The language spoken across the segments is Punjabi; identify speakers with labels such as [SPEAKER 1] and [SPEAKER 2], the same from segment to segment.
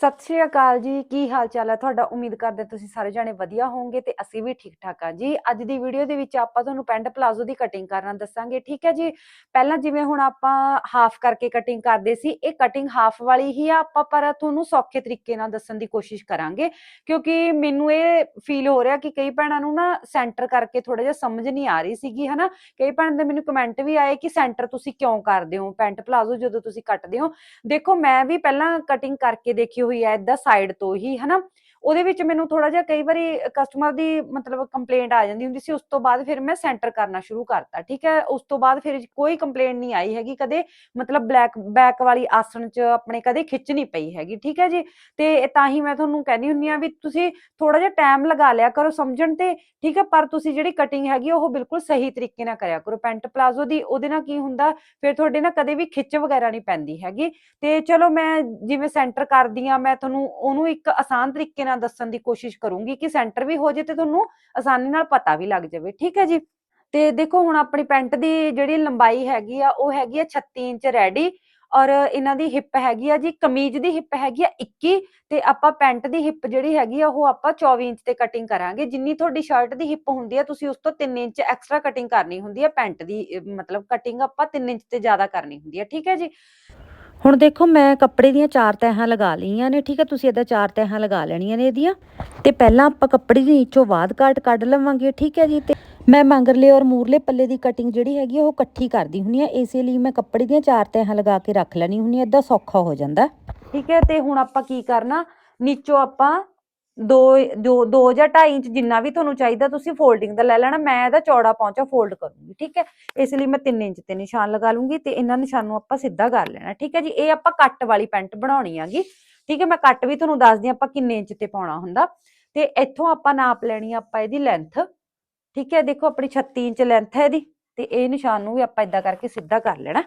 [SPEAKER 1] ਸਤਿ ਸ਼੍ਰੀ ਅਕਾਲ ਜੀ, ਕੀ ਹਾਲ ਚਾਲ ਹੈ? ਤੁਹਾਡਾ ਉਮੀਦ ਕਰਦੇ ਤੁਸੀਂ ਸਾਰੇ ਜਾਣੇ ਵਧੀਆ ਹੋਵੋਗੇ ਤੇ ਅਸੀਂ ਵੀ ਠੀਕ ਠਾਕ ਆ ਜੀ। ਅੱਜ ਦੀ ਵੀਡੀਓ ਦੇ ਵਿੱਚ ਆਪਾਂ ਤੁਹਾਨੂੰ ਪੈਂਟ ਪਲਾਜ਼ੋ ਦੀ ਕਟਿੰਗ ਕਰਨਾ ਦੱਸਾਂਗੇ, ਠੀਕ ਹੈ ਜੀ? ਪਹਿਲਾਂ ਜਿਵੇਂ ਹੁਣ ਆਪਾਂ ਹਾਫ ਕਰਕੇ ਕਟਿੰਗ ਕਰਦੇ ਸੀ, ਇਹ ਕਟਿੰਗ ਹਾਫ ਵਾਲੀ ਹੀ ਆ ਆਪਾਂ, ਪਰ ਤੁਹਾਨੂੰ ਸੌਖੇ ਤਰੀਕੇ ਨਾਲ ਦੱਸਣ ਦੀ ਕੋਸ਼ਿਸ਼ ਕਰਾਂਗੇ, ਕਿਉਂਕਿ ਮੈਨੂੰ ਇਹ ਫੀਲ ਹੋ ਰਿਹਾ ਕਿ ਕਈ ਭੈਣਾਂ ਨੂੰ ਨਾ ਸੈਂਟਰ ਕਰਕੇ ਥੋੜਾ ਜਿਹਾ ਸਮਝ ਨਹੀਂ ਆ ਰਹੀ ਸੀਗੀ, ਹਨਾ? ਕਈ ਭੈਣਾਂ ਦੇ ਮੈਨੂੰ ਕਮੈਂਟ ਵੀ ਆਏ ਕਿ ਸੈਂਟਰ ਤੁਸੀਂ ਕਿਉਂ ਕਰਦੇ ਹੋ? ਪੈਂਟ ਪਲਾਜ਼ੋ ਜਦੋਂ ਤੁਸੀਂ ਕੱਟਦੇ ਹੋ। ਦੇਖੋ, ਮੈਂ ਵੀ ਪਹਿਲਾਂ ਕਟਿੰਗ ਕਰਕੇ ਦੇਖੀ ਹੋਈ ਹੈ ਇਦਾਂ ਸਾਈਡ ਤੋਂ ਹੀ ਹਨਾ? ਉਹਦੇ ਵਿੱਚ ਮੈਨੂੰ ਥੋੜਾ ਜਿਹਾ ਕਈ ਵਾਰੀ ਕਸਟਮਰ ਦੀ ਮਤਲਬ ਕੰਪਲੇਂਟ ਆ ਜਾਂਦੀ ਹੁੰਦੀ ਸੀ, ਉਸ ਤੋਂ ਬਾਅਦ ਫਿਰ ਮੈਂ ਸੈਂਟਰ ਕਰਨਾ ਸ਼ੁਰੂ ਕਰਤਾ, ਠੀਕ ਹੈ? ਉਸ ਤੋਂ ਬਾਅਦ ਫਿਰ ਕੋਈ ਕੰਪਲੇਂਟ ਨਹੀਂ ਆਈ ਹੈਗੀ, ਕਦੇ ਮਤਲਬ ਬਲੈਕ ਬੈਕ ਵਾਲੀ ਆਸਣ ਚ ਆਪਣੇ ਕਦੇ ਖਿੱਚ ਨਹੀਂ ਪਈ ਹੈਗੀ, ਠੀਕ ਹੈ ਜੀ? ਤੇ ਤਾਂ ਹੀ ਮੈਂ ਤੁਹਾਨੂੰ ਕਹਿੰਦੀ ਹੁੰਨੀ ਆ ਵੀ ਤੁਸੀਂ ਥੋੜਾ ਜਿਹਾ ਟਾਈਮ ਲਗਾ ਲਿਆ ਕਰੋ ਸਮਝਣ ਤੇ, ਠੀਕ ਹੈ? ਪਰ ਤੁਸੀਂ ਜਿਹੜੀ ਕਟਿੰਗ ਹੈਗੀ ਉਹ ਬਿਲਕੁਲ ਸਹੀ ਤਰੀਕੇ ਨਾਲ ਕਰਿਆ ਕਰੋ। ਪੈਂਟ ਪਲਾਜ਼ੋ ਦੀ ਉਹਦੇ ਨਾਲ ਕੀ ਹੁੰਦਾ, ਫਿਰ ਤੁਹਾਡੇ ਨਾਲ ਕਦੇ ਵੀ ਖਿੱਚ ਵਗੈਰਾ ਨਹੀਂ ਪੈਂਦੀ ਹੈਗੀ। ਤੇ ਚਲੋ ਮੈਂ ਜਿਵੇਂ ਸੈਂਟਰ ਕਰਦੀ ਆ ਮੈਂ ਤੁਹਾਨੂੰ ਉਹਨੂੰ ਇੱਕ ਆਸਾਨ ਤਰੀਕੇ ਨਾਲ ਦੱਸਣ ਦੀ ਕੋਸ਼ਿਸ਼ ਕਰੂੰਗੀ ਕਿ ਸੈਂਟਰ ਵੀ ਹੋ ਜੇ ਤੇ ਤੁਹਾਨੂੰ ਆਸਾਨੀ ਨਾਲ ਪਤਾ ਵੀ ਲੱਗ ਜਾਵੇ, ਠੀਕ ਹੈ ਜੀ? ਤੇ ਦੇਖੋ ਹੁਣ ਆਪਣੀ ਪੈਂਟ ਦੀ ਜਿਹੜੀ ਲੰਬਾਈ ਹੈਗੀ ਆ, ਉਹ ਹੈਗੀ ਆ 36 ਇੰਚ ਰੈਡੀ ਔਰ ਇਹਨਾਂ ਦੀ ਹਿੱਪ ਹੈਗੀ ਆ ਜੀ, ਕਮੀਜ਼ ਦੀ ਹਿੱਪ ਹੈਗੀ ਆ 21 ਤੇ ਆਪਾਂ ਪੈਂਟ ਦੀ ਹਿੱਪ ਜਿਹੜੀ ਹੈਗੀ ਆ, ਉਹ ਆਪਾਂ 24 ਇੰਚ ਤੇ ਕਟਿੰਗ ਕਰਾਂਗੇ। ਜਿੰਨੀ ਤੁਹਾਡੀ ਸ਼ਰਟ ਦੀ ਹਿੱਪ ਹੁੰਦੀ ਆ, ਤੁਸੀਂ ਉਸ ਤੋਂ 3 ਇੰਚ ਐਕਸਟਰਾ ਕਟਿੰਗ ਕਰਨੀ ਹੁੰਦੀ ਆ, ਪੈਂਟ ਦੀ, ਮਤਲਬ ਕਟਿੰਗ ਆਪਾਂ 3 ਇੰਚ ਤੇ ਜ਼ਿਆਦਾ ਕਰਨੀ ਹੁੰਦੀ ਆ, ਠੀਕ ਹੈ ਜੀ?
[SPEAKER 2] ਹੁਣ ਦੇਖੋ ਮੈਂ ਕੱਪੜੇ ਦੀਆਂ ਚਾਰ ਤਹਾਂ ਲਗਾ ਲਈਆਂ ਨੇ, ਠੀਕ ਹੈ, ਤੁਸੀਂ ਇਹਦਾ ਚਾਰ ਤਹਾਂ ਲਗਾ ਲੈਣੀਆਂ ਨੇ ਇਹਦੀਆਂ। ਤੇ ਪਹਿਲਾਂ ਆਪਾਂ ਕੱਪੜੇ ਦੀ ਨੀਚੋਂ ਬਾਅਦ ਕਾਟ ਕੱਢ ਲਵਾਂਗੇ, ਠੀਕ ਹੈ ਜੀ, ਤੇ ਮੈਂ ਮੰਗਰਲੇ ਔਰ ਮੂਰਲੇ ਪੱਲੇ ਦੀ ਕਟਿੰਗ ਜਿਹੜੀ ਹੈਗੀ ਉਹ ਇਕੱਠੀ ਕਰਦੀ ਹੁੰਨੀ ਆ ਇਸੇ ਲਈ ਮੈਂ ਕੱਪੜੇ ਦੀਆਂ ਚਾਰ ਤਹਾਂ ਲਗਾ ਕੇ ਰੱਖ ਲੈਣੀ ਹੁੰਨੀ ਆ ਇਦਾਂ ਸੌਖਾ ਹੋ ਜਾਂਦਾ।
[SPEAKER 1] ਠੀਕ ਹੈ, ਤੇ ਹੁਣ ਆਪਾਂ ਕੀ ਕਰਨਾ, ਨੀਚੋਂ ਆਪਾਂ ਦੋ ਦੋ ਦੋ ਜਾਂ 2.5 ਇੰਚ ਜਿੰਨਾ ਵੀ ਤੁਹਾਨੂੰ ਚਾਹੀਦਾ ਤੁਸੀਂ ਫੋਲਡਿੰਗ ਦਾ ਲੈ ਲੈਣਾ, ਮੈਂ ਇਹਦਾ ਚੌੜਾ ਪਹੁੰਚਾ ਫੋਲਡ ਕਰੂੰਗੀ, ਠੀਕ ਹੈ? ਇਸ ਲਈ ਮੈਂ 3 ਇੰਚ ਤੇ ਨਿਸ਼ਾਨ ਲਗਾ ਲੂੰਗੀ ਤੇ ਇਹਨਾਂ ਨਿਸ਼ਾਨ ਨੂੰ ਆਪਾਂ ਸਿੱਧਾ ਕਰ ਲੈਣਾ, ਠੀਕ ਹੈ ਜੀ? ਇਹ ਆਪਾਂ ਕੱਟ ਵਾਲੀ ਪੈਂਟ ਬਣਾਉਣੀ ਹੈਗੀ ਠੀਕ ਹੈ? ਮੈਂ ਕੱਟ ਵੀ ਤੁਹਾਨੂੰ ਦੱਸਦੀ ਆਪਾਂ ਕਿੰਨੇ ਇੰਚ ਤੇ ਪਾਉਣਾ ਹੁੰਦਾ। ਤੇ ਇੱਥੋਂ ਆਪਾਂ ਨਾਪ ਲੈਣੀ ਆਪਾਂ ਇਹਦੀ ਲੈਂਥ ਠੀਕ ਹੈ? ਦੇਖੋ ਆਪਣੀ 36 ਇੰਚ ਲੈਂਥ ਹੈ ਇਹਦੀ, ਤੇ ਇਹ ਨਿਸ਼ਾਨ ਨੂੰ ਵੀ ਆਪਾਂ ਇਦਾਂ ਕਰਕੇ ਸਿੱਧਾ ਕਰ ਲੈਣਾ।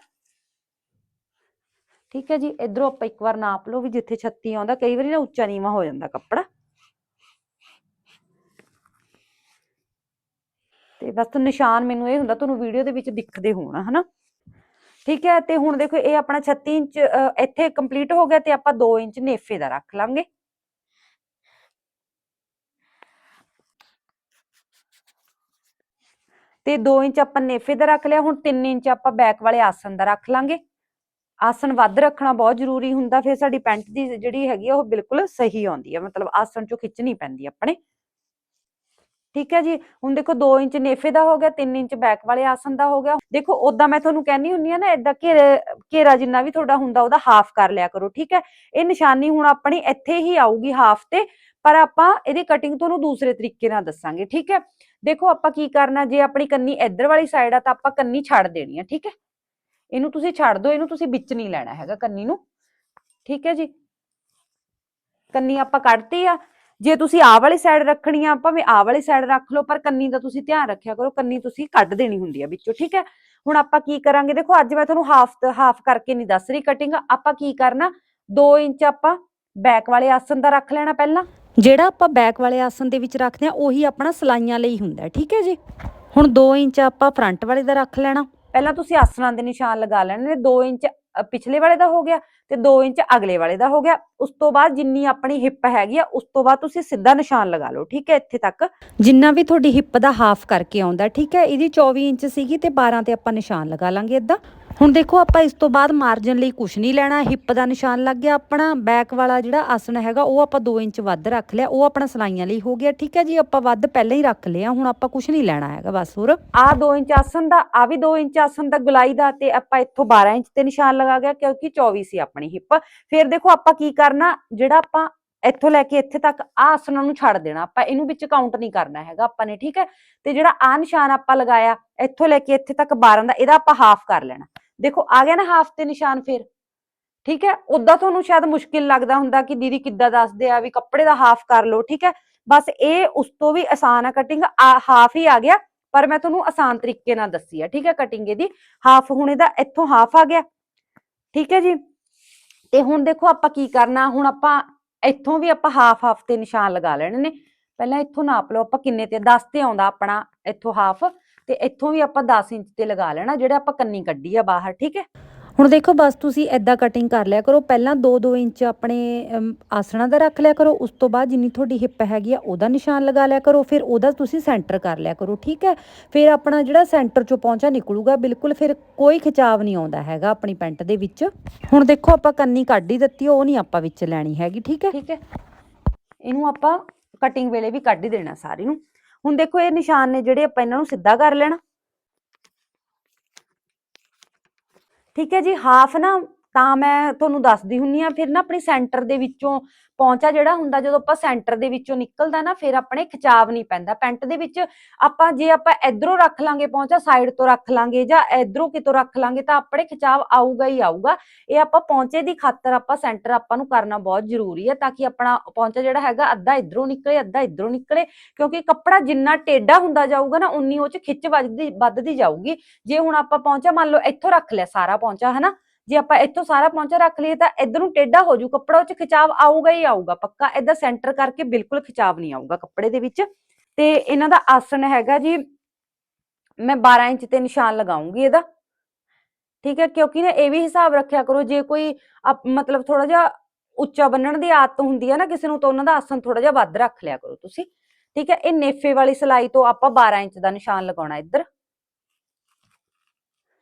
[SPEAKER 1] ਠੀਕ ਹੈ ਜੀ? ਇਧਰੋਂ ਆਪਾਂ ਇੱਕ ਵਾਰ ਨਾਪ ਲਓ ਵੀ ਜਿੱਥੇ 36 ਆਉਂਦਾ, ਕਈ ਵਾਰੀ ਨਾ ਉੱਚਾ ਨੀਵਾ ਹੋ ਜਾਂਦਾ ਕੱਪੜਾ। ਤੇ ਬਸ ਨਿਸ਼ਾਨ ਮੈਨੂੰ ਇਹ ਹੁੰਦਾ ਤੁਹਾਨੂੰ ਵੀਡੀਓ ਦੇ ਵਿੱਚ ਦਿਖਦੇ ਹੋਣ, ਹਨਾ? ਠੀਕ ਹੈ, ਤੇ ਹੁਣ ਦੇਖੋ ਇਹ ਆਪਣਾ 36 ਇੰਚ ਇੱਥੇ ਕੰਪਲੀਟ ਹੋ ਗਿਆ ਤੇ ਆਪਾਂ 2 ਇੰਚ ਨੇਫੇ ਦਾ ਰੱਖ ਲਾਂਗੇ। ਤੇ 2 ਇੰਚ ਆਪਾਂ ਨੇਫੇ ਦਾ ਰੱਖ ਲਿਆ, ਹੁਣ 3 ਇੰਚ ਆਪਾਂ ਬੈਕ ਵਾਲੇ ਆਸਨ ਦਾ ਰੱਖ ਲਾਂਗੇ। ਆਸਨ ਵੱਧ ਰੱਖਣਾ ਬਹੁਤ ਜ਼ਰੂਰੀ ਹੁੰਦਾ, ਫਿਰ ਸਾਡੀ ਪੈਂਟ ਦੀ ਜਿਹੜੀ ਹੈਗੀ ਆ ਉਹ ਬਿਲਕੁਲ ਸਹੀ ਆਉਂਦੀ ਹੈ ਮਤਲਬ ਆਸਨ ਚੋਂ ਖਿੱਚਣੀ ਪੈਂਦੀ ਆਪਣੇ। ਠੀਕ ਹੈ ਜੀ? ਹੁਣ ਦੇਖੋ 2 ਇੰਚ ਨੇਫੇ ਦਾ ਹੋ ਗਿਆ 3 ਇੰਚ ਬੈਕ ਵਾਲੇ ਆਸਨ ਦਾ ਹੋ ਗਿਆ। ਦੇਖੋ ਉਦਾਂ ਮੈਂ ਤੁਹਾਨੂੰ ਕਹਿੰਦੀ ਹੁੰਨੀ ਆ ਨਾ, ਏਦਾਂ ਘੇਰੇ, ਘੇਰਾ ਜਿੰਨਾ ਵੀ ਤੁਹਾਡਾ ਹੁੰਦਾ, ਉਹਦਾ ਹਾਫ ਕਰ ਲਿਆ ਕਰੋ, ਠੀਕ ਹੈ? ਇਹ ਨਿਸ਼ਾਨੀ ਹੁਣ ਆਪਣੀ ਇੱਥੇ ਹੀ ਆਊਗੀ ਹਾਫ ਤੇ, ਪਰ ਆਪਾਂ ਇਹਦੀ ਕਟਿੰਗ ਤੁਹਾਨੂੰ ਦੂਸਰੇ ਤਰੀਕੇ ਨਾਲ ਦੱਸਾਂਗੇ, ਠੀਕ ਹੈ? ਦੇਖੋ, ਆਪਾਂ ਕੀ ਕਰਨਾ, ਜੇ ਆਪਣੀ ਕੰਨੀ ਇੱਧਰ ਵਾਲੀ ਸਾਈਡ ਆ, ਤਾਂ ਆਪਾਂ ਕੰਨੀ ਛੱਡ ਦੇਣੀ ਆ, ਠੀਕ ਹੈ? ਇਹਨੂੰ ਤੁਸੀਂ ਛੱਡ ਦਿਓ, ਇਹਨੂੰ ਤੁਸੀਂ ਵਿੱਚ ਨਹੀਂ ਲੈਣਾ ਹੈਗਾ ਕੰਨੀ ਨੂੰ, ਠੀਕ ਹੈ ਜੀ? ਕੰਨੀ ਆਪਾਂ ਕੱਢਤੀ ਆ ਜੇ ਤੁਸੀਂ ਆਹ ਵਾਲੀ ਸਾਈਡ ਰੱਖਣੀ ਆ, ਭਾਵੇਂ ਆਹ ਵਾਲੀ ਸਾਈਡ ਰੱਖ ਲਓ, ਪਰ ਕੰਨੀ ਦਾ ਤੁਸੀਂ ਧਿਆਨ ਰੱਖਿਆ ਕਰੋ, ਕੰਨੀ ਤੁਸੀਂ ਕੱਢ ਦੇਣੀ ਹੁੰਦੀ ਆ ਵਿੱਚੋਂ, ਠੀਕ ਹੈ? ਹੁਣ ਆਪਾਂ ਕੀ ਕਰਾਂਗੇ? ਦੇਖੋ, ਅੱਜ ਮੈਂ ਤੁਹਾਨੂੰ ਹਾਫ ਹਾਫ ਕਰਕੇ ਨਹੀਂ ਦੱਸ ਰਹੀ ਕਟਿੰਗ ਆਪਾਂ ਕੀ ਕਰਨਾ? 2 ਇੰਚ ਆਪਾਂ ਬੈਕ ਵਾਲੇ ਆਸਨ ਦਾ ਰੱਖ ਲੈਣਾ ਪਹਿਲਾਂ।
[SPEAKER 2] ਜਿਹੜਾ ਆਪਾਂ ਬੈਕ ਵਾਲੇ ਆਸਨ ਦੇ ਵਿੱਚ ਰੱਖਦੇ ਆ, ਉਹੀ ਆਪਣਾ ਸਲਾਈਆਂ ਲਈ ਹੁੰਦਾ, ਠੀਕ ਹੈ ਜੀ? ਹੁਣ 2 ਇੰਚ ਆਪਾਂ ਫਰੰਟ ਵਾਲੇ ਦਾ ਰੱਖ ਲੈਣਾ।
[SPEAKER 1] ਪਹਿਲਾਂ ਤੁਸੀਂ ਆਸਨਾਂ ਦੇ ਨਿਸ਼ਾਨ ਲਗਾ ਲੈਣੇ ਨੇ 2 ਇੰਚ ਪਿਛਲੇ ਵਾਲੇ ਦਾ ਹੋ ਗਿਆ ਤੇ 2 ਇੰਚ ਅਗਲੇ ਵਾਲੇ ਦਾ ਹੋ ਗਿਆ। ਉਸ ਤੋਂ ਬਾਅਦ ਜਿੰਨੀ ਆਪਣੀ ਹਿੱਪ ਹੈਗੀ ਆ, ਉਸ ਤੋਂ ਬਾਅਦ ਤੁਸੀਂ ਸਿੱਧਾ ਨਿਸ਼ਾਨ ਲਗਾ ਲਓ, ਠੀਕ ਹੈ, ਇੱਥੇ ਤੱਕ।
[SPEAKER 2] ਜਿੰਨਾ ਵੀ ਤੁਹਾਡੀ ਹਿੱਪ ਦਾ ਹਾਫ ਕਰਕੇ ਆਉਂਦਾ, ਠੀਕ ਹੈ, ਇਹਦੀ 24 ਇੰਚ ਸੀਗੀ ਤੇ 12 ਤੇ ਆਪਾਂ ਨਿਸ਼ਾਨ ਲਗਾ ਲਾਂਗੇ ਇਦਾਂ ਹੁਣ ਦੇਖੋ, ਆਪਾਂ ਇਸ ਤੋਂ ਬਾਅਦ ਮਾਰਜਨ ਲਈ ਕੁਝ ਨਹੀਂ ਲੈਣਾ ਹਿੱਪ ਦਾ ਨਿਸ਼ਾਨ ਲੱਗ ਗਿਆ ਆਪਣਾ ਬੈਕ ਵਾਲਾ ਜਿਹੜਾ ਆਸਨ ਹੈਗਾ, ਉਹ ਆਪਾਂ 2 ਇੰਚ ਵੱਧ ਰੱਖ ਲਿਆ, ਉਹ ਆਪਣਾ ਸਲਾਈਆਂ ਲਈ ਹੋ ਗਿਆ, ਠੀਕ ਹੈ ਜੀ, ਆਪਾਂ ਵੱਧ ਪਹਿਲਾਂ ਹੀ ਰੱਖ ਲਿਆ, ਹੁਣ ਆਪਾਂ ਕੁਝ ਨਹੀਂ ਲੈਣਾ ਹੈਗਾ, ਬਸ ਹੋਰ।
[SPEAKER 1] ਆ 2 ਇੰਚ ਆਸਨ ਦਾ, ਆ ਵੀ 2 ਇੰਚ ਆਸਨ ਦਾ ਗੁਲਾਈ ਦਾ ਤੇ ਆਪਾਂ ਇੱਥੋਂ 12 ਇੰਚ ਤੇ ਨਿਸ਼ਾਨ ਲਗਾ ਗਿਆ, ਕਿਉਂਕਿ 24 ਸੀ ਆਪਣੀ ਹਿੱਪ ਫਿਰ ਦੇਖੋ, ਆਪਾਂ ਕੀ ਕਰਨਾ, ਜਿਹੜਾ ਆਪਾਂ ਇੱਥੋਂ ਲੈ ਕੇ ਇੱਥੇ ਤੱਕ ਆ ਆਸਨਾਂ ਨੂੰ ਛੱਡ ਦੇਣਾ, ਆਪਾਂ ਇਹਨੂੰ ਵਿੱਚ ਕਾਊਂਟ ਨਹੀਂ ਕਰਨਾ ਹੈਗਾ ਆਪਾਂ ਨੇ, ਠੀਕ ਹੈ? ਤੇ ਜਿਹੜਾ ਆ ਨਿਸ਼ਾਨ ਆਪਾਂ ਲਗਾਇਆ, ਇੱਥੋਂ ਲੈ ਕੇ ਇੱਥੇ ਤੱਕ 12 ਦਾ, ਇਹਦਾ ਆਪਾਂ ਹਾਫ ਕਰ ਲੈਣਾ। ਦੇਖੋ, ਆ ਗਿਆ ਨਾ ਹਾਫ ਤੇ ਨਿਸ਼ਾਨ ਫਿਰ। ਠੀਕ ਹੈ? ਉਦਾਂ ਤੁਹਾਨੂੰ ਸ਼ਾਇਦ ਮੁਸ਼ਕਿਲ ਲੱਗਦਾ ਹੁੰਦਾ ਕਿ ਦੀਦੀ ਕਿੱਦਾਂ ਦੱਸਦੇ ਆ ਵੀ ਕੱਪੜੇ ਦਾ ਹਾਫ ਕਰ ਲਓ, ਠੀਕ ਹੈ? ਬਸ ਇਹ ਉਸ ਤੋਂ ਵੀ ਆਸਾਨ ਆ ਕਟਿੰਗ ਹਾਫ ਹੀ ਆ ਗਿਆ, ਪਰ ਮੈਂ ਤੁਹਾਨੂੰ ਆਸਾਨ ਤਰੀਕੇ ਨਾਲ ਦੱਸੀ ਆ, ਠੀਕ ਹੈ ਕਟਿੰਗ ਇਹਦੀ? ਹਾਫ ਹੁਣ ਇਹਦਾ ਇੱਥੋਂ ਹਾਫ ਆ ਗਿਆ। ਠੀਕ ਹੈ ਜੀ? ਤੇ ਹੁਣ ਦੇਖੋ ਆਪਾਂ ਕੀ ਕਰਨਾ, ਹੁਣ ਆਪਾਂ ਇੱਥੋਂ ਵੀ ਆਪਾਂ ਹਾਫ ਹਾਫ ਤੇ ਨਿਸ਼ਾਨ ਲਗਾ ਲੈਣੇ ਨੇ। ਪਹਿਲਾਂ ਇੱਥੋਂ ਨਾਪ ਲਓ, ਆਪਾਂ ਕਿੰਨੇ ਤੇ 10 ਤੇ ਆਉਂਦਾ ਆਪਣਾ ਇੱਥੋਂ ਹਾਫ ਤੇ ਇੱਥੋਂ ਵੀ ਆਪਾਂ 10 ਇੰਚ ਤੇ ਲਗਾ ਲੈਣਾ ਜਿਹੜਾ ਆਪਾਂ ਕੰਨੀ ਕੱਢੀ ਆ ਬਾਹਰ ਠੀਕ ਹੈ?
[SPEAKER 2] ਹੁਣ ਦੇਖੋ ਬਸ ਤੁਸੀਂ ਐਦਾਂ ਕਟਿੰਗ ਕਰ ਲਿਆ ਕਰੋ ਪਹਿਲਾਂ 2-2 ਇੰਚ ਆਪਣੇ ਆਸਣਾ ਦਾ ਰੱਖ ਲਿਆ ਕਰੋ ਉਸ ਤੋਂ ਬਾਅਦ ਜਿੰਨੀ ਤੁਹਾਡੀ ਹਿੱਪ ਹੈਗੀ ਆ ਉਹਦਾ ਨਿਸ਼ਾਨ ਲਗਾ ਲਿਆ ਕਰੋ ਫਿਰ ਉਹਦਾ ਤੁਸੀਂ ਸੈਂਟਰ ਕਰ ਲਿਆ ਕਰੋ ਠੀਕ ਹੈ? ਫਿਰ ਆਪਣਾ ਜਿਹੜਾ ਸੈਂਟਰ ਚੋਂ ਪਹੁੰਚਾ ਨਿਕਲੂਗਾ ਬਿਲਕੁਲ ਫਿਰ ਕੋਈ ਖਿਚਾਵ ਨਹੀਂ ਆਉਂਦਾ ਹੈਗਾ ਆਪਣੀ ਪੈਂਟ ਦੇ ਵਿੱਚ। ਹੁਣ ਦੇਖੋ ਆਪਾਂ ਕੰਨੀ ਕੱਢ ਹੀ ਦਿੱਤੀ ਉਹ ਨਹੀਂ ਆਪਾਂ ਵਿੱਚ ਲੈਣੀ ਹੈਗੀ ਠੀਕ ਹੈ?
[SPEAKER 1] ਠੀਕ ਹੈ। ਇਹਨੂੰ ਆਪਾਂ ਕਟਿੰਗ ਵੇਲੇ ਵੀ ਕੱਢ ਹੀ ਦੇਣਾ ਸਾਰੀ ਨੂੰ। ਹੁਣ ਦੇਖੋ ਇਹ ਨਿਸ਼ਾਨ ਨੇ ਜਿਹੜੇ ਆਪਾਂ ਇਹਨਾਂ ਨੂੰ ਸਿੱਧਾ ਕਰ ਲੈਣਾ। ਠੀਕ ਹੈ ਜੀ ਹਾਫ ਨਾ ਤਾਂ ਮੈਂ ਤੁਹਾਨੂੰ ਦੱਸਦੀ ਹੁੰਨੀ ਆ, ਫਿਰ ਨਾ ਆਪਣੇ ਸੈਂਟਰ ਦੇ ਵਿੱਚੋਂ ਪਹੁੰਚਾ ਜਿਹੜਾ ਹੁੰਦਾ, ਜਦੋਂ ਆਪਾਂ ਸੈਂਟਰ ਦੇ ਵਿੱਚੋਂ ਨਿਕਲਦਾ ਨਾ, ਫਿਰ ਆਪਣੇ ਖਿਚਾਵ ਨਹੀਂ ਪੈਂਦਾ। ਪੈਂਟ ਦੇ ਵਿੱਚ ਆਪਾਂ ਜੇ ਆਪਾਂ ਇਧਰੋਂ ਰੱਖ ਲਾਂਗੇ ਪਹੁੰਚਾ ਸਾਈਡ ਤੋਂ ਰੱਖ ਲਾਂਗੇ ਜਾਂ ਇਧਰੋਂ ਕਿਤੋਂ ਰੱਖ ਲਾਂਗੇ, ਤਾਂ ਆਪਣੇ ਖਿਚਾਵ ਆਊਗਾ ਹੀ ਆਊਗਾ। ਇਹ ਆਪਾਂ ਪਹੁੰਚੇ ਦੀ ਖਾਤਰ ਆਪਾਂ ਸੈਂਟਰ ਆਪਾਂ ਨੂੰ ਕਰਨਾ ਬਹੁਤ ਜ਼ਰੂਰੀ ਹੈ ਤਾਂ ਕਿ ਆਪਣਾ ਪਹੁੰਚਾ ਜਿਹੜਾ ਹੈਗਾ, ਅੱਧਾ ਇਧਰੋਂ ਨਿਕਲੇ, ਅੱਧਾ ਇਧਰੋਂ ਨਿਕਲੇ, ਕਿਉਂਕਿ ਕੱਪੜਾ ਜਿੰਨਾ ਟੇਢਾ ਹੁੰਦਾ ਜਾਊਗਾ ਨਾ, ਉਨੀ ਉਹ ਚ ਖਿੱਚ ਵੱਧਦੀ ਵੱਧਦੀ ਜਾਊਗੀ। ਜੇ ਹੁਣ ਆਪਾਂ ਪਹੁੰਚਾ, ਮੰਨ ਲਓ ਇੱਥੋਂ ਰੱਖ ਲਿਆ, ਸਾਰਾ ਪਹੁੰਚਾ, ਹਨਾ? ਜੇ ਆਪਾਂ ਇੱਥੋਂ ਸਾਰਾ ਪਹੁੰਚਾ ਰੱਖ ਲਈਏ ਤਾਂ ਇਧਰ ਨੂੰ ਟੇਢਾ ਹੋ ਜੂ ਕੱਪੜਾ ਉਹ ਚ ਖਿਚਾਵ ਆਊਗਾ ਹੀ ਆਊਗਾ, ਪੱਕਾ ਏਦਾਂ ਸੈਂਟਰ ਕਰਕੇ ਬਿਲਕੁਲ ਖਿਚਾਵ ਨਹੀਂ ਆਊਗਾ ਕੱਪੜੇ ਦੇ ਵਿੱਚ। ਤੇ ਇਹਨਾਂ ਦਾ ਆਸਣ ਹੈਗਾ ਜੀ, ਮੈਂ 12 ਇੰਚ ਤੇ ਨਿਸ਼ਾਨ ਲਗਾਉਂਗੀ ਇਹਦਾ। ਠੀਕ ਹੈ, ਕਿਉਂਕਿ ਨਾ ਇਹ ਵੀ ਹਿਸਾਬ ਰੱਖਿਆ ਕਰੋ, ਜੇ ਕੋਈ ਮਤਲਬ ਥੋੜਾ ਜਿਹਾ ਉੱਚਾ ਬੰਨਣ ਦੀ ਆਦਤ ਹੁੰਦੀ ਹੈ ਨਾ ਕਿਸੇ ਨੂੰ, ਤਾਂ ਉਹਨਾਂ ਦਾ ਆਸਣ ਥੋੜਾ ਜਿਹਾ ਵੱਧ ਰੱਖ ਲਿਆ ਕਰੋ ਤੁਸੀਂ। ਠੀਕ ਹੈ, ਇਹ ਨੇਫੇ ਵਾਲੀ ਸਿਲਾਈ ਤੋਂ ਆਪਾਂ 12 ਇੰਚ ਦਾ ਨਿਸ਼ਾਨ ਲਗਾਉਣਾ ਇੱਧਰ।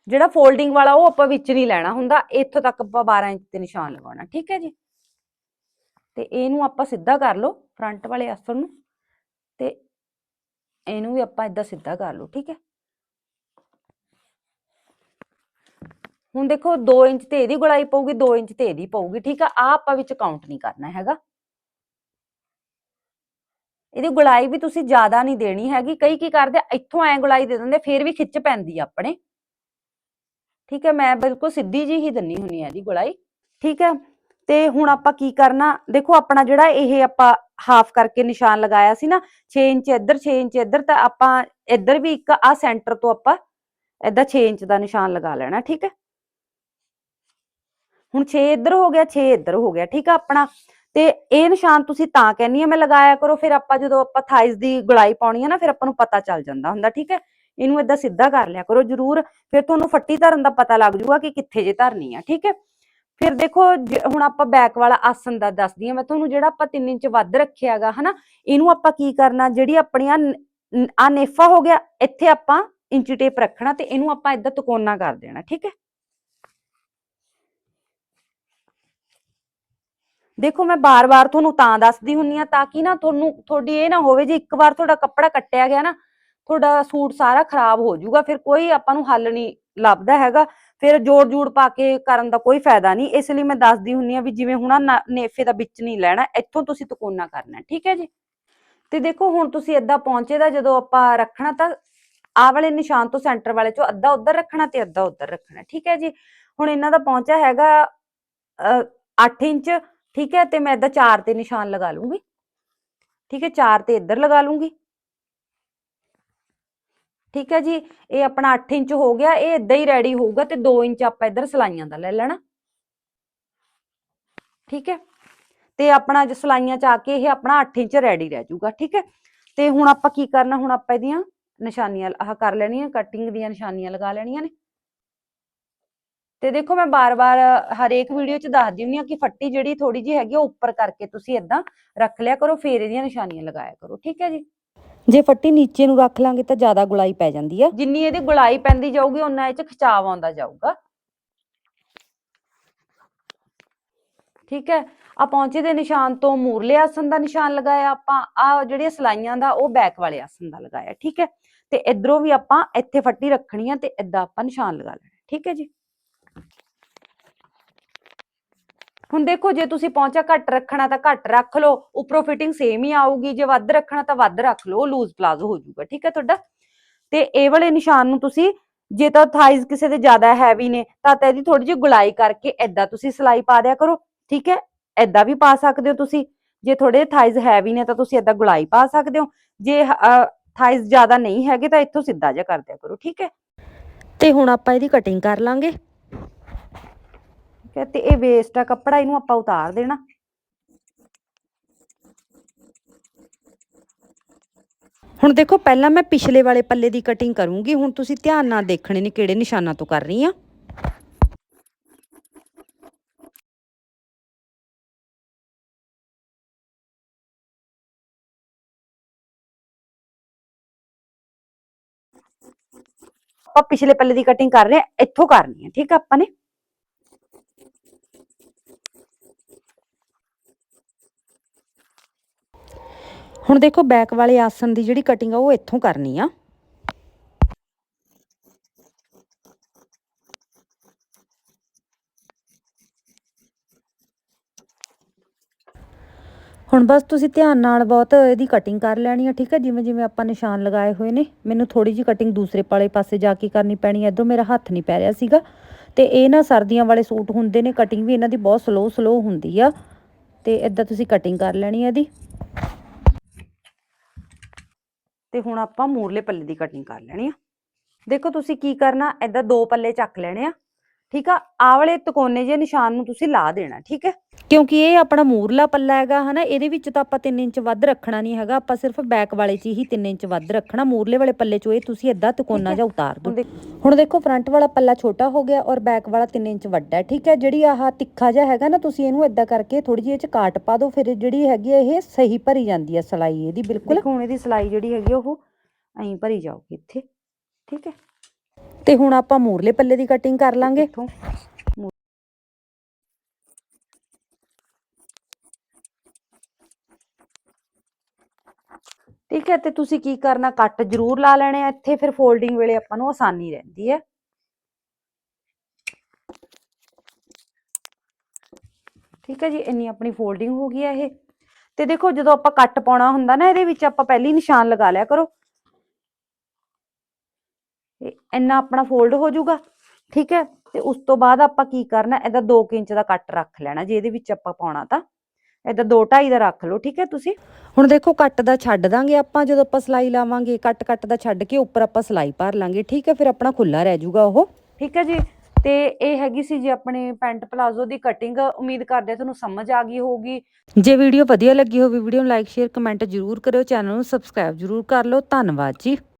[SPEAKER 1] ਜਿਹੜਾ ਫੋਲਡਿੰਗ ਵਾਲਾ ਉਹ ਆਪਾਂ ਵਿੱਚ ਨਹੀਂ ਲੈਣਾ ਹੁੰਦਾ, ਇੱਥੋਂ ਤੱਕ ਆਪਾਂ 12 ਇੰਚ ਤੇ ਨਿਸ਼ਾਨ ਲਗਾਉਣਾ, ਠੀਕ ਹੈ ਜੀ? ਤੇ ਇਹਨੂੰ ਆਪਾਂ ਸਿੱਧਾ ਕਰ ਲਓ ਫਰੰਟ ਵਾਲੇ ਆਸਣ ਨੂੰ, ਤੇ ਇਹਨੂੰ ਵੀ ਆਪਾਂ ਇਦਾਂ ਸਿੱਧਾ ਕਰ ਲਓ, ਠੀਕ ਹੈ? ਹੁਣ ਦੇਖੋ 2 ਇੰਚ ਤੇ ਇਹਦੀ ਗੁਲਾਈ ਪਊਗੀ 2 ਇੰਚ ਤੇ ਇਹਦੀ ਪਊਗੀ, ਠੀਕ ਆ? ਆ ਆਪਾਂ ਵਿੱਚ ਕਾਊਂਟ ਨਹੀਂ ਕਰਨਾ ਹੈਗਾ। ਇਹਦੀ ਗੁਲਾਈ ਵੀ ਤੁਸੀਂ ਜ਼ਿਆਦਾ ਨਹੀਂ ਦੇਣੀ ਹੈਗੀ, ਕਈ ਕੀ ਕਰਦੇ ਇੱਥੋਂ ਐ ਗੁਲਾਈ ਦੇ ਦਿੰਦੇ, ਫਿਰ ਵੀ ਖਿੱਚ ਪੈਂਦੀ ਆਪਣੇ। ਠੀਕ ਹੈ, ਮੈਂ ਬਿਲਕੁਲ ਸਿੱਧੀ ਜੀ ਹੀ ਦਿੰਨੀ ਹੁੰਨੀ ਆ ਇਹਦੀ ਗੁਲਾਈ। ਠੀਕ ਹੈ, ਤੇ ਹੁਣ ਆਪਾਂ ਕੀ ਕਰਨਾ? ਦੇਖੋ, ਆਪਣਾ ਜਿਹੜਾ ਇਹ ਆਪਾਂ ਹਾਫ ਕਰਕੇ ਨਿਸ਼ਾਨ ਲਗਾਇਆ ਸੀ ਨਾ 6 ਇੰਚ ਇੱਧਰ 6 ਇੰਚ ਇੱਧਰ, ਤਾਂ ਆਪਾਂ ਇੱਧਰ ਵੀ ਇੱਕ ਆ ਸੈਂਟਰ ਤੋਂ ਆਪਾਂ ਏਦਾਂ 6 ਇੰਚ ਦਾ ਨਿਸ਼ਾਨ ਲਗਾ ਲੈਣਾ, ਠੀਕ ਹੈ। ਹੁਣ 6 ਇੱਧਰ ਹੋ ਗਿਆ 6 ਇੱਧਰ ਹੋ ਗਿਆ, ਠੀਕ ਆ ਆਪਣਾ। ਤੇ ਇਹ ਨਿਸ਼ਾਨ ਤੁਸੀਂ ਤਾਂ ਕਹਿੰਨੀ ਆ, ਮੈਂ ਲਗਾਇਆ ਕਰੋ, ਫਿਰ ਆਪਾਂ ਜਦੋਂ ਆਪਾਂ ਥਾਈਜ਼ ਦੀ ਗੁਲਾਈ ਪਾਉਣੀ ਹੈ ਨਾ, ਫਿਰ ਆਪਾਂ ਨੂੰ ਪਤਾ ਚੱਲ ਜਾਂਦਾ ਹੁੰਦਾ, ਠੀਕ ਹੈ। ਇਹਨੂੰ ਏਦਾਂ ਸਿੱਧਾ ਕਰ ਲਿਆ ਕਰੋ ਜਰੂਰ, ਫਿਰ ਤੁਹਾਨੂੰ ਫੱਟੀ ਧਰਨ ਦਾ ਪਤਾ ਲੱਗ ਜੂਗਾ ਕਿ ਕਿੱਥੇ ਜੇ ਧਰਨੀ ਆ, ਠੀਕ ਹੈ? ਫਿਰ ਦੇਖੋ ਹੁਣ ਆਪਾਂ ਬੈਕ ਵਾਲਾ ਆਸਨ ਦਾ ਦੱਸਦੀ ਆ ਮੈਂ ਤੁਹਾਨੂੰ ਜਿਹੜਾ ਆਪਾਂ 3 ਇੰਚ ਵੱਧ ਰੱਖਿਆਗਾ ਹਨਾ, ਇਹਨੂੰ ਆਪਾਂ ਕੀ ਕਰਨਾ, ਜਿਹੜੀ ਆਪਣੀ ਆ ਨੇਫਾ ਹੋ ਗਿਆ, ਇੱਥੇ ਆਪਾਂ ਇੰਚ ਟੇਪ ਰੱਖਣਾ ਤੇ ਇਹਨੂੰ ਆਪਾਂ ਏਦਾਂ ਤਕੋਨਾ ਕਰ ਦੇਣਾ, ਠੀਕ ਹੈ? ਦੇਖੋ, ਮੈਂ ਬਾਰ-ਬਾਰ ਤੁਹਾਨੂੰ ਤਾਂ ਦੱਸਦੀ ਹੁੰਨੀ ਆ, ਤਾਂ ਕਿ ਨਾ ਤੁਹਾਨੂੰ, ਤੁਹਾਡੀ ਇਹ ਨਾ ਹੋਵੇ ਜੇ ਇੱਕ ਵਾਰ ਤੁਹਾਡਾ ਕੱਪੜਾ ਕੱਟਿਆ ਗਿਆ ਨਾ ਤੁਹਾਡਾ ਸੂਟ ਸਾਰਾ ਖਰਾਬ ਹੋ ਜਾਊਗਾ, ਫਿਰ ਕੋਈ ਆਪਾਂ ਨੂੰ ਹੱਲ ਨਹੀਂ ਲੱਭਦਾ ਹੈਗਾ। ਫਿਰ ਜੋੜ ਜੂੜ ਪਾ ਕੇ ਕਰਨ ਦਾ ਕੋਈ ਫਾਇਦਾ ਨਹੀਂ। ਇਸ ਲਈ ਮੈਂ ਦੱਸਦੀ ਹੁੰਨੀ ਆ ਵੀ ਜਿਵੇਂ ਹੁਣ ਨੇਫੇ ਦਾ ਵਿੱਚ ਨਹੀਂ ਲੈਣਾ, ਇੱਥੋਂ ਤੁਸੀਂ ਤਕੋਨਾ ਕਰਨਾ, ਠੀਕ ਹੈ ਜੀ? ਤੇ ਦੇਖੋ, ਹੁਣ ਤੁਸੀਂ ਏਦਾਂ ਪਹੁੰਚੇ ਦਾ, ਜਦੋਂ ਆਪਾਂ ਰੱਖਣਾ ਤਾਂ ਆ ਵਾਲੇ ਨਿਸ਼ਾਨ ਤੋਂ ਸੈਂਟਰ ਵਾਲੇ ਚੋਂ ਅੱਧਾ ਉੱਧਰ ਰੱਖਣਾ ਤੇ ਅੱਧਾ ਉੱਧਰ ਰੱਖਣਾ, ਠੀਕ ਹੈ ਜੀ? ਹੁਣ ਇਹਨਾਂ ਦਾ ਪਹੁੰਚਾ ਹੈਗਾ 8 ਇੰਚ, ਠੀਕ ਹੈ? ਤੇ ਮੈਂ ਏਦਾਂ 4 ਤੇ ਨਿਸ਼ਾਨ ਲਗਾ ਲੂੰਗੀ ਠੀਕ ਹੈ 4 ਤੇ ਇੱਧਰ ਲਗਾ ਲੂੰਗੀ ਠੀਕ ਹੈ ਜੀ? ਇਹ ਆਪਣਾ 8 ਇੰਚ ਹੋ ਗਿਆ, ਇਹ ਇਦਾਂ ਹੀ ਰੈਡੀ ਹੋਊਗਾ ਤੇ 2 ਇੰਚ ਆਪਾਂ ਇੱਧਰ ਸਲਾਈਆਂ ਦਾ ਲੈ ਲੈਣਾ। ਠੀਕ ਹੈ? ਤੇ ਆਪਣਾ ਜੋ ਸਲਾਈਆਂ ਚ ਆ ਕੇ ਇਹ ਆਪਣਾ 8 ਇੰਚ ਰੈਡੀ ਰਹਿ ਜਾਊਗਾ, ਠੀਕ ਹੈ? ਤੇ ਹੁਣ ਆਪਾਂ ਕੀ ਕਰਨਾ, ਹੁਣ ਆਪਾਂ ਇਹਦੀਆਂ ਨਿਸ਼ਾਨੀਆਂ, ਆਹ ਕਰ ਲੈਣੀਆਂ ਕਟਿੰਗ ਦੀਆਂ ਨਿਸ਼ਾਨੀਆਂ ਲਗਾ ਲੈਣੀਆਂ ਨੇ। ਤੇ ਦੇਖੋ, ਮੈਂ ਬਾਰ-ਬਾਰ ਹਰੇਕ ਵੀਡੀਓ 'ਚ ਦੱਸ ਹੁੰਦੀ ਆ ਕਿ ਫੱਟੀ ਜਿਹੜੀ ਥੋੜੀ ਜਿਹੀ ਹੈਗੀ ਉਹ ਉੱਪਰ ਕਰਕੇ ਤੁਸੀਂ ਇਦਾਂ ਰੱਖ ਲਿਆ ਕਰੋ, ਫੇਰ ਇਹਦੀਆਂ ਨਿਸ਼ਾਨੀਆਂ ਲਗਾਇਆ ਕਰੋ, ਠੀਕ ਹੈ ਜੀ?
[SPEAKER 2] ਜੇ ਫੱਟੀ ਨੀਚੇ ਨੂੰ ਰੱਖ ਲਾਂਗੇ ਤਾਂ ਜ਼ਿਆਦਾ ਗੁਲਾਈ ਪੈ ਜਾਂਦੀ ਆ।
[SPEAKER 1] ਜਿੰਨੀ ਇਹਦੀ ਗੁਲਾਈ ਪੈਂਦੀ ਜਾਊਗੀ, ਓਨਾ ਇਹ 'ਚ ਖਿਚਾਵ ਆਉਂਦਾ ਜਾਊਗਾ। ਠੀਕ ਹੈ ਆ ਪੌਂਚੇ ਦੇ ਨਿਸ਼ਾਨ ਤੋਂ ਮੂਰਲੇ ਆਸਨ ਦਾ ਨਿਸ਼ਾਨ ਲਗਾਇਆ, ਆਪਾਂ ਆ ਜਿਹੜੀਆਂ ਸਲਾਈਆਂ ਦਾ, ਉਹ ਬੈਕ ਵਾਲੇ ਆਸਨ ਦਾ ਲਗਾਇਆ, ਠੀਕ ਹੈ। ਤੇ ਇਧਰੋਂ ਵੀ ਆਪਾਂ ਇੱਥੇ ਫੱਟੀ ਰੱਖਣੀ ਆ ਤੇ ਇਦਾਂ ਆਪਾਂ ਨਿਸ਼ਾਨ ਲਗਾ ਲੈਣਾ, ਠੀਕ ਹੈ ਜੀ। ਹੁਣ ਦੇਖੋ, ਜੇ ਤੁਸੀਂ ਪੌਂਚਾ ਘੱਟ ਰੱਖਣਾ ਤਾਂ ਘੱਟ ਰੱਖ ਲਓ। ਉੱਪਰੋਂ ਫਿਟਿੰਗ ਸੇਮ ਹੀ ਆਊਗੀ। ਜੇ ਵੱਧ ਰੱਖਣਾ ਤਾਂ ਵੱਧ ਰੱਖ ਲਓ। ਲੂਜ਼ ਪਲਾਜ਼ੋ ਹੋ ਜਾਊਗਾ। ਠੀਕ ਹੈ ਤੁਹਾਡਾ? ਤੇ ਇਹ ਵਾਲੇ ਨਿਸ਼ਾਨ ਨੂੰ ਤੁਸੀਂ, ਜੇ ਤਾਂ ਥਾਈਜ਼ ਕਿਸੇ ਦੇ ਜ਼ਿਆਦਾ ਹੈਵੀ ਨੇ, ਤਾਂ ਤਾਂ ਇਹਦੀ ਥੋੜੀ ਜਿਹੀ ਗੁਲਾਈ ਕਰਕੇ ਏਦਾਂ ਤੁਸੀਂ ਸਿਲਾਈ ਪਾ ਦਿਆ ਕਰੋ। ਠੀਕ ਹੈ? ਏਦਾਂ ਵੀ ਪਾ ਸਕਦੇ ਹੋ ਤੁਸੀਂ। ਜੇ ਥੋੜੇ ਥਾਈਜ਼ ਹੈਵੀ ਨੇ ਤਾਂ ਤੁਸੀਂ ਏਦਾਂ ਗੁਲਾਈ ਪਾ ਸਕਦੇ ਹੋ। ਜੇ ਥਾਈਜ਼ ਜ਼ਿਆਦਾ ਨਹੀਂ ਹੈਗੇ ਤਾਂ ਇੱਥੋਂ ਸਿੱਧਾ ਜਿਹਾ ਕਰ ਦਿਆ ਕਰੋ। ਠੀਕ ਹੈ?
[SPEAKER 2] ਤੇ ਹੁਣ ਆਪਾਂ ਇਹਦੀ ਕਟਿੰਗ ਕਰ ਲਾਂਗੇ।
[SPEAKER 1] ਫਿਰ ਤੇ ਇਹ ਵੇਸਟ ਆ, ਕੱਪੜਾ ਇਹਨੂੰ ਆਪਾਂ ਉਤਾਰ ਦੇਣਾ।
[SPEAKER 2] ਹੁਣ ਦੇਖੋ, ਪਹਿਲਾਂ ਮੈਂ ਪਿਛਲੇ ਵਾਲੇ ਪੱਲੇ ਦੀ ਕਟਿੰਗ ਕਰੂੰਗੀ, ਹੁਣ ਤੁਸੀਂ ਧਿਆਨ ਨਾਲ ਦੇਖਣੇ ਨੇ ਕਿਹੜੇ ਨਿਸ਼ਾਨਾਂ ਤੋਂ ਕਰ ਰਹੀ ਆ।
[SPEAKER 1] ਆਪਾਂ ਪਿਛਲੇ ਪੱਲੇ ਦੀ ਕਟਿੰਗ ਕਰ ਰਹੇ ਆ, ਇੱਥੋਂ ਕਰਨੀ ਹੈ ਠੀਕ ਆ ਆਪਾਂ ਨੇ?
[SPEAKER 2] ਹੁਣ ਦੇਖੋ ਬੈਕ ਵਾਲੇ ਆਸਨ ਦੀ ਜਿਹੜੀ ਕਟਿੰਗ ਆ, ਉਹ ਇੱਥੋਂ ਕਰਨੀ ਆ। ਹੁਣ ਬਸ ਤੁਸੀਂ ਧਿਆਨ ਨਾਲ ਬਹੁਤ ਇਹਦੀ ਕਟਿੰਗ ਕਰ ਲੈਣੀ ਆ, ਠੀਕ ਹੈ ਜਿਵੇਂ ਜਿਵੇਂ ਆਪਾਂ ਨਿਸ਼ਾਨ ਲਗਾਏ ਹੋਏ ਨੇ, ਮੈਨੂੰ ਥੋੜੀ ਜਿਹੀ ਕਟਿੰਗ ਦੂਸਰੇ ਪਾਲੇ ਪਾਸੇ ਜਾ ਕੇ ਕਰਨੀ ਪੈਣੀ ਹੈ ਇੱਧਰੋਂ ਮੇਰਾ ਹੱਥ ਨਹੀਂ ਪੈ ਰਿਹਾ ਸੀਗਾ। ਤੇ ਇਹ ਨਾ ਸਰਦੀਆਂ ਵਾਲੇ ਸੂਟ ਹੁੰਦੇ ਨੇ ਕਟਿੰਗ ਵੀ ਇਹਨਾਂ ਦੀ ਬਹੁਤ ਸਲੋ ਸਲੋ ਹੁੰਦੀ ਆ। ਤੇ ਇਦਾਂ ਤੁਸੀਂ ਕਟਿੰਗ ਕਰ ਲੈਣੀ ਆ ਇਹਦੀ।
[SPEAKER 1] ਤੇ ਹੁਣ ਆਪਾਂ ਮੂਰਲੇ ਪੱਲੇ ਦੀ ਕਟਿੰਗ ਕਰ ਲੈਣੀ ਆ। ਦੇਖੋ ਤੁਸੀਂ ਕੀ ਕਰਨਾ, ਏਦਾਂ ਦੋ ਪੱਲੇ ਚੱਕ ਲੈਣੇ ਆ। ਠੀਕ ਆ? ਵਾਲੇ ਤਕੋਨੇ ਜਿਹੇ ਨਿਸ਼ਾਨ ਨੂੰ ਤੁਸੀਂ ਲਾ ਦੇਣਾ ਠੀਕ ਹੈ?
[SPEAKER 2] ਕਿਉਂਕਿ ਇਹ ਆਪਣਾ ਮੂਰਲਾ ਪੱਲਾ ਹੈਗਾ ਹਨਾ? ਇਹਦੇ ਵਿੱਚ ਤਾਂ ਆਪਾਂ 3 ਇੰਚ ਵੱਧ ਰੱਖਣਾ ਨਹੀਂ ਹੈਗਾ ਆਪਾਂ ਸਿਰਫ ਬੈਕ ਵਾਲੇ 'ਚ ਹੀ 3 ਇੰਚ ਵੱਧ ਰੱਖਣਾ ਮੂਰਲੇ ਵਾਲੇ ਪੱਲੇ 'ਚੋਂ ਇਹ ਤੁਸੀਂ ਏਦਾਂ ਤਿਕੋਨਾ
[SPEAKER 1] ਹੈ।
[SPEAKER 2] ਜਿਹਾ ਉਤਾਰ ਦਿਓ। ਹੁਣ ਦੇਖੋ ਫਰੰਟ ਵਾਲਾ ਪੱਲਾ ਛੋਟਾ ਹੋ ਗਿਆ ਔਰ ਬੈਕ ਵਾਲਾ 3 ਇੰਚ ਵੱਡਾ ਹੈ ਠੀਕ ਹੈ? ਜਿਹੜੀ ਆਹ ਤਿੱਖਾ ਜਿਹਾ ਹੈਗਾ ਨਾ ਤੁਸੀਂ ਇਹਨੂੰ ਏਦਾਂ ਕਰਕੇ ਥੋੜੀ ਜਿਹੀ ਇਹ 'ਚ ਕਾਟ ਪਾ ਦਿਓ ਫਿਰ ਜਿਹੜੀ ਹੈਗੀ ਆ ਇਹ ਸਹੀ ਭਰੀ ਜਾਂਦੀ ਹੈ ਸਲਾਈ ਇਹਦੀ ਬਿਲਕੁਲ।
[SPEAKER 1] ਹੁਣ ਇਹਦੀ ਸਲਾਈ ਜਿਹੜੀ ਹੈਗੀ ਆ ਉਹ ਐਂ ਭਰੀ ਜਾਊਗੀ ਇੱਥੇ ਠੀਕ ਹੈ?
[SPEAKER 2] ਤੇ ਹੁਣ ਆਪਾਂ ਮੂਰਲੇ ਪੱਲੇ ਦੀ ਕਟਿੰਗ ਕਰ ਲਾਂਗੇ।
[SPEAKER 1] ਠੀਕ ਹੈ ਤੇ ਤੁਸੀਂ ਕੀ ਕਰਨਾ? ਕੱਟ ਜ਼ਰੂਰ ਲਾ ਲੈਣੇ ਆ ਇੱਥੇ ਫਿਰ ਫੋਲਡਿੰਗ ਵੇਲੇ ਆਪਾਂ ਨੂੰ ਆਸਾਨੀ ਰਹਿੰਦੀ ਹੈ। ਠੀਕ ਹੈ ਜੀ ਇੰਨੀ ਆਪਣੀ ਫੋਲਡਿੰਗ ਹੋ ਗਈ ਹੈ ਇਹ। ਤੇ ਦੇਖੋ ਜਦੋਂ ਆਪਾਂ ਕੱਟ ਪਾਉਣਾ ਹੁੰਦਾ ਨਾ ਇਹਦੇ ਵਿੱਚ ਆਪਾਂ ਪਹਿਲੀ ਨਿਸ਼ਾਨ ਲਗਾ ਲਿਆ ਕਰੋ। ਇੰਨਾ ਆਪਣਾ ਫੋਲਡ ਹੋ ਜਾਊਗਾ ਠੀਕ ਹੈ? ਤੇ ਉਸ ਤੋਂ ਬਾਅਦ ਆਪਾਂ ਕੀ ਕਰਨਾ, ਇਹਦਾ 2 ਇੰਚ ਦਾ ਕੱਟ ਰੱਖ ਲੈਣਾ, ਜੇ ਇਹਦੇ ਵਿੱਚ ਆਪਾਂ ਪਾਉਣਾ ਤਾਂ। ਇਹਦਾ 2.5 ਦਾ ਰੱਖ ਲਓ, ਠੀਕ ਹੈ ਤੁਸੀਂ?
[SPEAKER 2] ਹੁਣ ਦੇਖੋ ਕੱਟ ਦਾ ਛੱਡ ਦਾਂਗੇ ਆਪਾਂ, ਜਦੋਂ ਆਪਾਂ ਸਲਾਈ ਲਾਵਾਂਗੇ, ਕੱਟ ਕੱਟ ਦਾ ਛੱਡ ਕੇ ਉੱਪਰ ਆਪਾਂ ਸਲਾਈ ਭਰ ਲਾਂਗੇ, ਠੀਕ ਹੈ? ਫਿਰ ਆਪਣਾ ਖੁੱਲਾ ਰਹਿ ਜਾਊਗਾ ਉਹ।
[SPEAKER 1] ਠੀਕ ਹੈ ਜੀ? ਤੇ ਇਹ ਹੈਗੀ ਸੀ ਜੀ ਆਪਣੇ ਪੈਂਟ ਪਲਾਜ਼ੋ ਦੀ ਕਟਿੰਗ ਉਮੀਦ ਕਰਦੇ ਤੁਹਾਨੂੰ ਸਮਝ ਆ ਗਈ ਹੋਊਗੀ।
[SPEAKER 2] ਜੇ ਵੀਡੀਓ ਵਧੀਆ ਲੱਗੀ ਹੋਵੇ ਵੀਡੀਓ ਨੂੰ ਲਾਈਕ ਸ਼ੇਅਰ ਕਮੈਂਟ ਜ਼ਰੂਰ ਕਰਿਓ, ਚੈਨਲ ਨੂੰ ਸਬਸਕ੍ਰਾਈਬ ਜ਼ਰੂਰ ਕਰ ਲਓ, ਧੰਨਵਾਦ ਜੀ।